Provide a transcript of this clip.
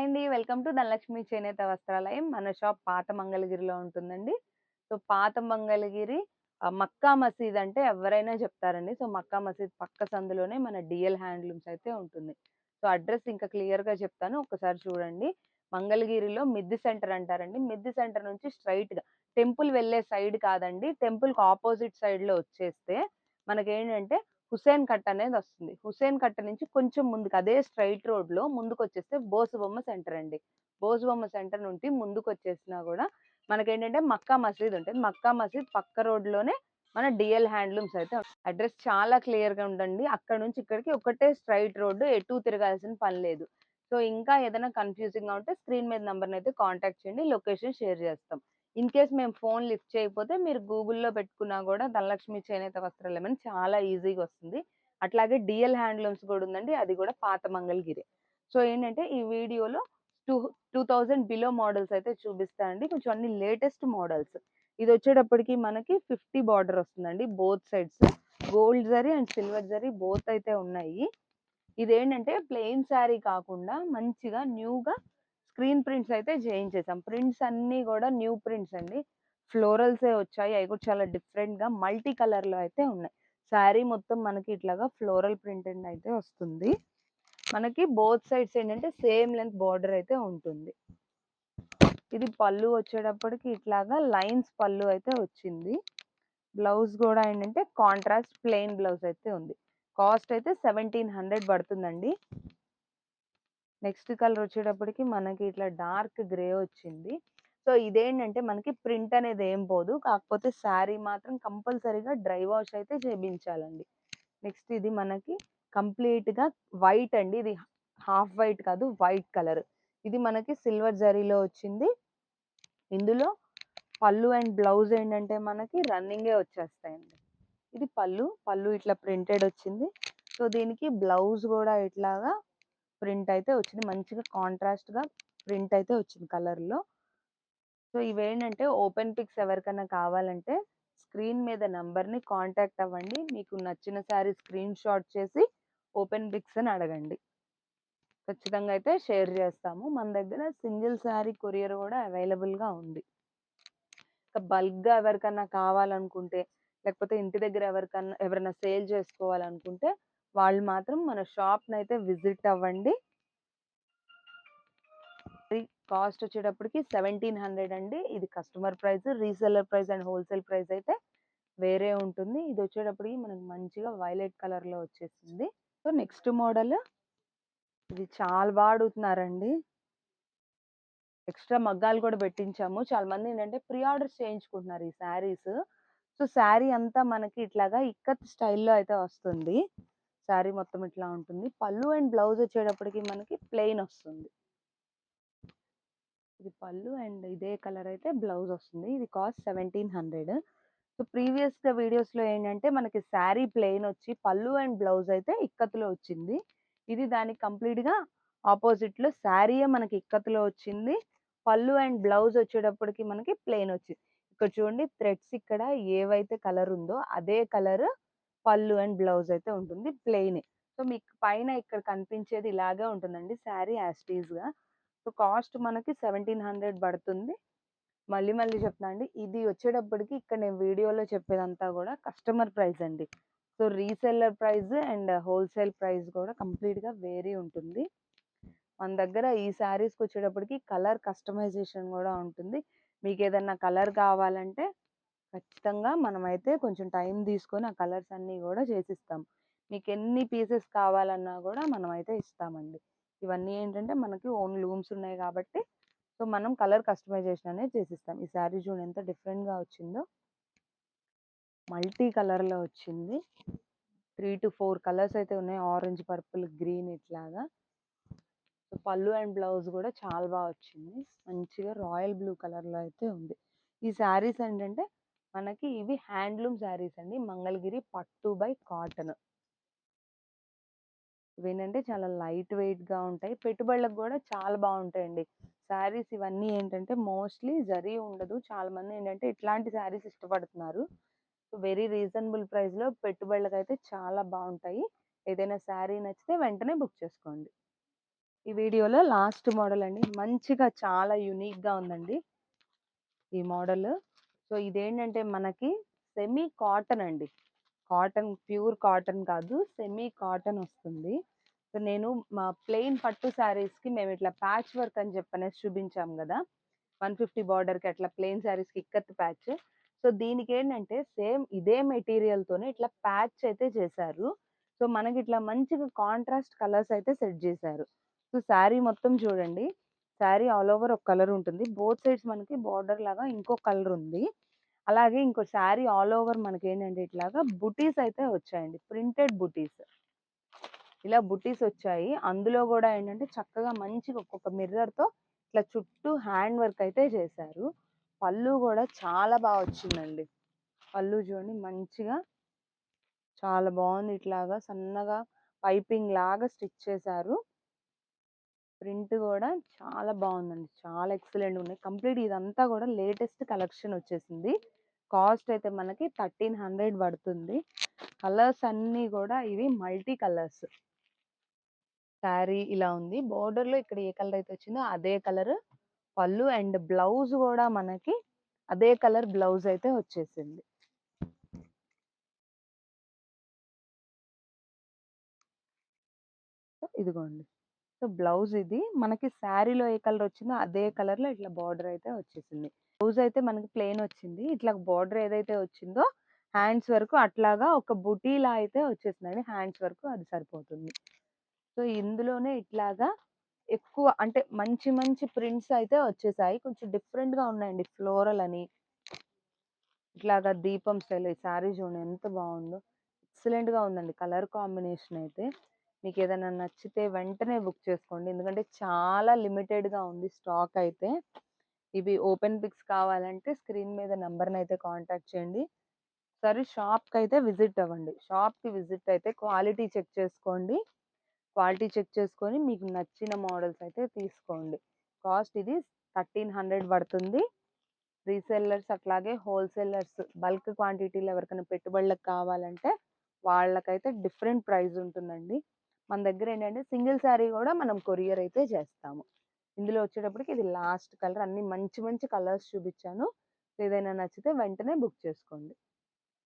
Hi అండి. Welcome to Dhanalakshmi చేనేత వస్త్రాలయం. మన షాప్ పాత మంగళగిరిలో ఉంటుందండి. సో పాత మంగళగిరి మక్కా మసీద్ అంటే ఎవరైనా చెప్తారండి. సో మక్కా మసీద్ పక్క సందులోనే మన డిఎల్ హ్యాండ్లూమ్స్ అయితే ఉంటుంది. సో అడ్రస్ ఇంకా క్లియర్గా చెప్తాను. ఒకసారి చూడండి. మంగళగిరిలో మిద్ది సెంటర్ అంటారండి. మిద్ది సెంటర్ నుంచి స్ట్రైట్గా టెంపుల్ వెళ్ళే సైడ్ కాదండి. టెంపుల్కి ఆపోజిట్ సైడ్లో వచ్చేస్తే మనకేంటంటే హుసేన్ కట్ అనేది వస్తుంది. హుసేన్ కట్ట నుంచి కొంచెం ముందుకు అదే స్ట్రైట్ రోడ్లో ముందుకు వచ్చేస్తే బోసుబొమ్మ సెంటర్ అండి. బోసుబొమ్మ సెంటర్ నుండి ముందుకు వచ్చేసినా కూడా మనకేంటంటే మక్కా మసీద్ ఉంటుంది. మక్కా మసీద్ పక్క రోడ్లోనే మన డిఎల్ హ్యాండ్లూమ్స్ అయితే అడ్రస్ చాలా క్లియర్గా ఉండండి అక్కడ నుంచి ఇక్కడికి ఒకటే స్ట్రైట్ రోడ్డు ఎటు తిరగాల్సిన పని లేదు. సో ఇంకా ఏదైనా కన్ఫ్యూజింగ్గా ఉంటే స్క్రీన్ మీద నెంబర్ని అయితే కాంటాక్ట్ చేయండి. లొకేషన్ షేర్ చేస్తాం. ఇన్ కేస్ మేము ఫోన్ లిఫ్ట్ చేయకపోతే మీరు గూగుల్లో పెట్టుకున్నా కూడా ధనలక్ష్మి చేనేత వస్త్రాలు అని చాలా ఈజీగా వస్తుంది. అట్లాగే డిఎల్ హ్యాండ్లూమ్స్ కూడా ఉందండి. అది కూడా పాత మంగళగిరి సో ఏంటంటే ఈ వీడియోలో two two thousand below models అయితే చూపిస్తానండి కొంచెం అన్ని లేటెస్ట్ మోడల్స్. ఇది వచ్చేటప్పటికి మనకి ఫిఫ్టీ బార్డర్ వస్తుందండి both sides. Gold zari and silver zari both అయితే ఉన్నాయి. ఇదేంటంటే ప్లెయిన్ శారీ కాకుండా మంచిగా న్యూగా స్క్రీన్ ప్రింట్స్ అయితే చేయించేసాం ప్రింట్స్ అన్నీ కూడా న్యూ ప్రింట్స్ అండి. ఫ్లోరల్స్ వచ్చాయి. అవి కూడా చాలా డిఫరెంట్గా మల్టీ కలర్లో అయితే ఉన్నాయి. శారీ మొత్తం మనకి ఇట్లాగా ఫ్లోరల్ ప్రింటెడ్ అయితే వస్తుంది. మనకి బోత్ సైడ్స్ ఏంటంటే సేమ్ లెంత్ బార్డర్ అయితే ఉంటుంది. ఇది పళ్ళు వచ్చేటప్పటికి ఇట్లాగా లైన్స్ పళ్ళు అయితే వచ్చింది. బ్లౌజ్ కూడా ఏంటంటే కాంట్రాస్ట్ ప్లెయిన్ బ్లౌజ్ అయితే ఉంది. కాస్ట్ అయితే సెవెంటీన్ హండ్రెడ్ పడుతుందండి. నెక్స్ట్ కలర్ వచ్చేటప్పటికి మనకి ఇట్లా డార్క్ గ్రే వచ్చింది. సో ఇదేంటంటే మనకి ప్రింట్ అనేది ఏం పోదు. కాకపోతే శారీ మాత్రం కంపల్సరీగా డ్రై వాష్ అయితే చేయించాలండి నెక్స్ట్ ఇది మనకి కంప్లీట్గా వైట్ అండి. ఇది హాఫ్ వైట్ కాదు వైట్ కలర్. ఇది మనకి సిల్వర్ జరీలో వచ్చింది. ఇందులో పళ్ళు అండ్ బ్లౌజ్ ఏంటంటే మనకి రన్నింగే వచ్చేస్తాయండి. ఇది పళ్ళు పళ్ళు ఇట్లా ప్రింటెడ్ వచ్చింది. సో దీనికి బ్లౌజ్ కూడా ఇట్లాగా ప్రింట్ అయితే వచ్చింది. మంచిగా కాంట్రాస్ట్గా ప్రింట్ అయితే వచ్చింది కలర్లో. సో ఇవేంటంటే ఓపెన్ పిక్స్ ఎవరికైనా కావాలంటే స్క్రీన్ మీద నెంబర్ని కాంటాక్ట్ అవ్వండి. మీకు నచ్చిన శారీ స్క్రీన్ షాట్ చేసి ఓపెన్ పిక్స్ అని అడగండి. ఖచ్చితంగా అయితే షేర్ చేస్తాము. మన దగ్గర సింగిల్ శారీ కొరియర్ కూడా అవైలబుల్గా ఉంది. ఇంకా బల్క్గా ఎవరికన్నా ఎవరికైనా కావాలనుకుంటే లేకపోతే ఇంటి దగ్గర ఎవరికన్నా ఎవరైనా సేల్ చేసుకోవాలనుకుంటే వాళ్ళు మాత్రం మన షాప్ని అయితే విజిట్ అవ్వండి. కాస్ట్ వచ్చేటప్పటికి సెవెంటీన్ హండ్రెడ్ అండి. ఇది customer price reseller price and wholesale price అయితే వేరే ఉంటుంది. ఇది వచ్చేటప్పటికి మనకి మంచిగా వైలెట్ కలర్లో వచ్చేసింది. సో నెక్స్ట్ మోడల్ ఇది చాలా వాడుతున్నారండి ఎక్స్ట్రా మగ్గాలు కూడా పెట్టించాము. చాలా మంది ఏంటంటే ప్రీ ఆర్డర్స్ చేయించుకుంటున్నారు ఈ శారీస్. సో శారీ అంతా మనకి ఇట్లాగా ఇక్కత్ స్టైల్లో అయితే వస్తుంది. శారీ మొత్తం ఇట్లా ఉంటుంది. పళ్ళు అండ్ బ్లౌజ్ వచ్చేటప్పటికి మనకి ప్లెయిన్ వస్తుంది. ఇది పళ్ళు అండ్ ఇదే కలర్ అయితే బ్లౌజ్ వస్తుంది. ఇది కాస్ట్ సెవెంటీన్ హండ్రెడ్. సో ప్రీవియస్గా వీడియోస్లో ఏంటంటే మనకి శారీ ప్లెయిన్ వచ్చి పళ్ళు అండ్ బ్లౌజ్ అయితే ఇక్కత్తులో వచ్చింది. ఇది దానికి కంప్లీట్గా ఆపోజిట్లో శారీయే మనకి ఇక్కత్తులో వచ్చింది. పళ్ళు అండ్ బ్లౌజ్ వచ్చేటప్పటికి మనకి ప్లెయిన్ వచ్చింది. ఇక్కడ చూడండి థ్రెడ్స్ ఇక్కడ ఏవైతే కలర్ ఉందో అదే కలర్ పళ్ళు అండ్ బ్లౌజ్ అయితే ఉంటుంది ప్లెయిన్. సో మీకు పైన ఇక్కడ కనిపించేది ఇలాగే ఉంటుందండి శారీ యాస్టీజ్గా సో కాస్ట్ మనకి సెవెంటీన్ హండ్రెడ్ పడుతుంది. మళ్ళీ మళ్ళీ చెప్తున్నా అండి ఇది వచ్చేటప్పటికి ఇక్కడ నేను వీడియోలో చెప్పేదంతా కూడా కస్టమర్ ప్రైస్ అండి. So reseller price and wholesale price కూడా కంప్లీట్గా వేరీ ఉంటుంది. మన దగ్గర ఈ శారీస్కి వచ్చేటప్పటికి కలర్ కస్టమైజేషన్ కూడా ఉంటుంది. మీకు ఏదన్నా కలర్ కావాలంటే ఖచ్చితంగా మనమైతే కొంచెం టైం తీసుకొని ఆ కలర్స్ అన్నీ కూడా చేసిస్తాం. మీకు ఎన్ని పీసెస్ కావాలన్నా కూడా మనం అయితే ఇస్తామండి. ఇవన్నీ ఏంటంటే మనకి ఓన్ లూమ్స్ ఉన్నాయి కాబట్టి సో మనం కలర్ కస్టమైజేషన్ అనేది చేసిస్తాం. ఈ శారీ చూడండి ఎంత డిఫరెంట్గా వచ్చిందో. మల్టీ కలర్లో వచ్చింది. త్రీ టు ఫోర్ కలర్స్ అయితే ఉన్నాయి. ఆరెంజ్ పర్పుల్ గ్రీన్ ఇట్లాగా. సో పళ్ళు అండ్ బ్లౌజ్ కూడా చాలా బాగా వచ్చింది. మంచిగా రాయల్ బ్లూ కలర్లో అయితే ఉంది. ఈ శారీస్ ఏంటంటే మనకి ఇవి హ్యాండ్లూమ్ శారీస్ అండి. మంగళగిరి పట్టు బై కాటన్. ఇవేనంటే చాలా లైట్ వెయిట్గా ఉంటాయి. పెట్టుబడులకు కూడా చాలా బాగుంటాయండి. శారీస్ ఇవన్నీ ఏంటంటే మోస్ట్లీ జరీ ఉండదు. చాలా మంది ఏంటంటే ఇట్లాంటి శారీస్ ఇష్టపడుతున్నారు. వెరీ రీజనబుల్ ప్రైస్లో పెట్టుబడులకు అయితే చాలా బాగుంటాయి. ఏదైనా శారీ నచ్చితే వెంటనే బుక్ చేసుకోండి. ఈ వీడియోలో లాస్ట్ మోడల్ అండి. మంచిగా చాలా యూనిక్గా ఉందండి. ఈ మోడల్. సో ఇదేంటంటే మనకి సెమీ కాటన్ అండి. కాటన్ ప్యూర్ కాటన్ కాదు సెమీ కాటన్ వస్తుంది. సో నేను మా ప్లెయిన్ పట్టు శారీస్కి మేము ఇట్లా ప్యాచ్ వర్క్ అని చెప్పనేసి చూపించాం కదా. వన్ ఫిఫ్టీ బార్డర్కి అట్లా ప్లెయిన్ శారీస్కి ఇక్కత్ ప్యాచ్. సో దీనికి ఏంటంటే సేమ్ ఇదే మెటీరియల్తోనే ఇట్లా ప్యాచ్ అయితే చేశారు. సో మనకి ఇట్లా మంచిగా కాంట్రాస్ట్ కలర్స్ అయితే సెట్ చేశారు. సో శారీ మొత్తం చూడండి. శారీ ఆల్ ఓవర్ ఒక కలర్ ఉంటుంది. బోత్ సైడ్స్ మనకి బార్డర్ లాగా ఇంకో కలర్ ఉంది. అలాగే ఇంకో శారీ ఆల్ ఓవర్ మనకి ఏంటంటే ఇట్లాగా బుటీస్ అయితే వచ్చాయండి. ప్రింటెడ్ బుటీస్. ఇలా బుటీస్ వచ్చాయి. అందులో కూడా ఏంటంటే చక్కగా మంచిగా ఒక్కొక్క మిర్రర్తో ఇట్లా చుట్టూ హ్యాండ్ వర్క్ అయితే చేశారు. పళ్ళు కూడా చాలా బాగా వచ్చిందండి. పళ్ళు చూడండి మంచిగా చాలా బాగుంది. ఇట్లాగా సన్నగా పైపింగ్ లాగా స్టిచ్ చేశారు. ప్రింట్ కూడా చాలా బాగుందండి. చాలా ఎక్సలెంట్ ఉన్నాయి. కంప్లీట్ ఇదంతా కూడా లేటెస్ట్ కలెక్షన్ వచ్చేసింది. కాస్ట్ అయితే మనకి థర్టీన్ హండ్రెడ్ పడుతుంది. కలర్స్ అన్నీ కూడా ఇవి మల్టీ కలర్స్. శారీ ఇలా ఉంది. బోర్డర్లో లో ఇక్కడ ఏ కలర్ అయితే వచ్చిందో అదే కలర్. పళ్ళు అండ్ బ్లౌజ్ కూడా మనకి అదే కలర్ బ్లౌజ్ అయితే వచ్చేసింది. ఇదిగోండి. సో బ్లౌజ్ ఇది. మనకి శారీలో ఏ కలర్ వచ్చిందో అదే కలర్లో ఇట్లా బార్డర్ అయితే వచ్చేసింది. బ్లౌజ్ అయితే మనకి ప్లెయిన్ వచ్చింది. ఇట్లా బార్డర్ ఏదైతే వచ్చిందో హ్యాండ్స్ వరకు అట్లాగా ఒక బుటీలా అయితే వచ్చేసిందండి. హ్యాండ్స్ వరకు అది సరిపోతుంది. సో ఇందులోనే ఇట్లాగా ఎక్కువ అంటే మంచి మంచి ప్రింట్స్ అయితే వచ్చేసాయి. కొంచెం డిఫరెంట్గా ఉన్నాయండి ఫ్లోరల్ అని. ఇట్లాగా దీపం స్టైల్ ఈ శారీ చూడండి ఎంత బాగుందో. ఎక్సలెంట్గా ఉందండి కలర్ కాంబినేషన్ అయితే. మీకు ఏదైనా నచ్చితే వెంటనే బుక్ చేసుకోండి. ఎందుకంటే చాలా లిమిటెడ్గా ఉంది స్టాక్ అయితే. ఇవి ఓపెన్ పిక్స్ కావాలంటే స్క్రీన్ మీద నెంబర్ని అయితే కాంటాక్ట్ చేయండి. సరే షాప్కి అయితే విజిట్ అవ్వండి. షాప్కి విజిట్ అయితే క్వాలిటీ చెక్ చేసుకోండి. క్వాలిటీ చెక్ చేసుకొని మీకు నచ్చిన మోడల్స్ అయితే తీసుకోండి. కాస్ట్ ఇది థర్టీన్ హండ్రెడ్ పడుతుంది. రీసెల్లర్స్ అట్లాగే హోల్సేలర్స్ బల్క్ క్వాంటిటీలో ఎవరికైనా పెట్టుబడులకు కావాలంటే వాళ్ళకైతే డిఫరెంట్ ప్రైస్ ఉంటుందండి. మన దగ్గర ఏంటంటే సింగిల్ శారీ కూడా మనం కొరియర్ అయితే చేస్తాము. ఇందులో వచ్చేటప్పటికి ఇది లాస్ట్ కలర్ అన్ని మంచి మంచి కలర్స్ చూపించాను. ఏదైనా నచ్చితే వెంటనే బుక్ చేసుకోండి.